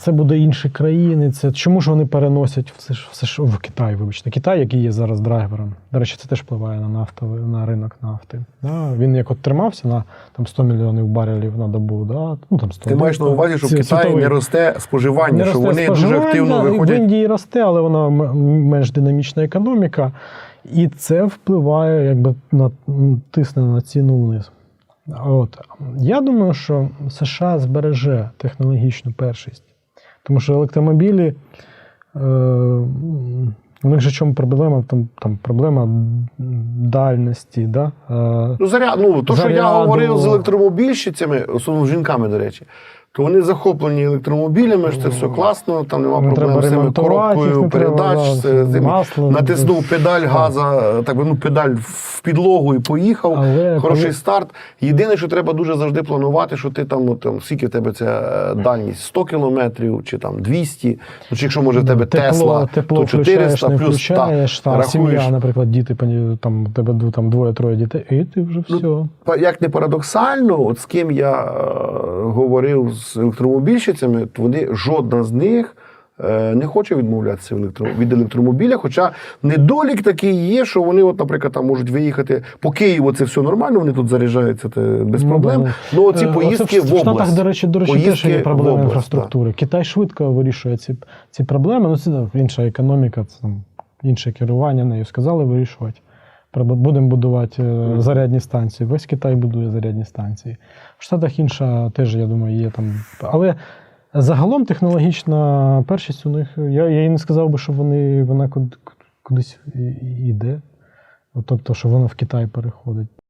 це буде інші країни. Це чому ж вони переносять все ж все ж в Китай? Вибачте, Китай, який є зараз драйвером. До речі, це теж впливає на нафтовий на ринок нафти. Да? Він як от тримався на там 100 мільйонів барелів на добу. Да? Ну, там 100, Ти маєш на увазі, що в Китаї світовий. не росте споживання, Не що росте вони дуже активно і В виходять. Індії росте, але вона менш динамічна економіка, і це впливає, якби на тисне на ціну вниз. От я думаю, що США збереже технологічну першість, тому що електромобілі. Е, у них же чому проблема? Там, там проблема дальності. Да? Е, Ну, заряд, ну, то, що я говорив з електромобільщицями, особливо з жінками, до речі, то вони захоплені електромобілями, що це все класно, там нема Не треба проблем з цими коробкою треба, передач, з масло, натиснув педаль газа, так би, ну, педаль в підлогу і поїхав. Але Хороший коли- старт. Єдине, що треба дуже завжди планувати, що ти там, ну, там скільки в тебе ця е, дальність 100 кілометрів чи там 200, ну, чи якщо може в тебе тепло, Тесла, тепло то 400 включаєш, плюс включаєш, та, та, рахуєш. сім'я, наприклад, діти, там, тебе там двоє-троє дітей, і ти вже все. Ну, як не парадоксально, от з ким я е, говорив з електромобільщицями, то вони жодна з них е, не хоче відмовлятися від, електро, електромобіля. Хоча недолік такий є, що вони, от, наприклад, там можуть виїхати по Києву, це все нормально, вони тут заряджаються без Ну, проблем. Ну, оці Е, поїздки оце в область. Штатах, до речі, до речі, теж є проблеми область, інфраструктури. Китай швидко вирішує ці, ці проблеми. Ну, це інша економіка, це інше керування нею сказали вирішувати. Будемо будувати е, зарядні станції. Весь Китай будує зарядні станції. В Штатах інша теж, я думаю, є там. Але загалом технологічна першість у них. Я, я і не сказав би, що вони, вона куд- кудись і- і- йде. Тобто, що вона в Китай переходить.